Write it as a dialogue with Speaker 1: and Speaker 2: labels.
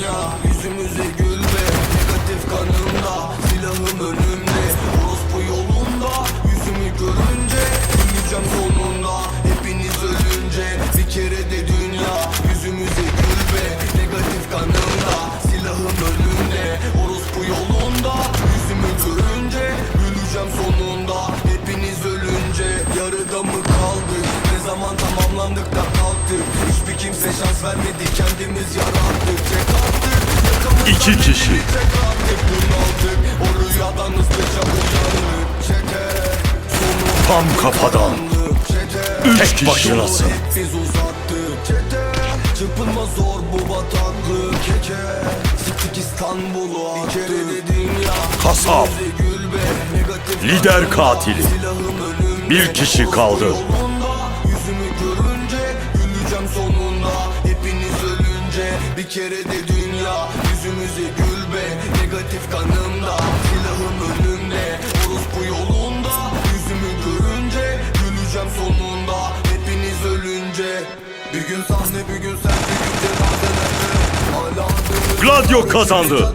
Speaker 1: dünya Yüzümüze gülme. Negatif kanımda Silahım önümde. Orospu yolunda Yüzümü görünce Güleceğim
Speaker 2: sonunda. Hepiniz
Speaker 1: ölünce Bir kere de dünya Yüzümüze gülme. Negatif kanımda Silahım
Speaker 2: önümde. Orospu
Speaker 1: yolunda
Speaker 2: Yüzümü
Speaker 1: görünce
Speaker 2: Güleceğim
Speaker 1: sonunda. Hepiniz ölünce Yarıda mı kaldık? Ne zaman tamamlandık da kalktık? Hiçbir kimse şans vermedi kendimiz
Speaker 2: yarattık.
Speaker 1: Tek bize gül be Negatif
Speaker 2: Lider katili.
Speaker 1: Silahım önümde
Speaker 2: Bir kişi kaldı.
Speaker 1: Yolunda Yüzümü görünce Güleceğim sonunda Hepiniz ölünce Bir kere de dünya Yüzümüze gül be Negatif kanımda Silahım önümde Orospu yolunda Yüzümü görünce. Güleceğim sonunda Hepiniz ölünce. Bir gün sahne bir gün sen bir gün dönüp-
Speaker 2: Gladio kazandı.